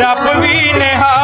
ਰੱਬ ਵੀ ਨਿਹਾਲ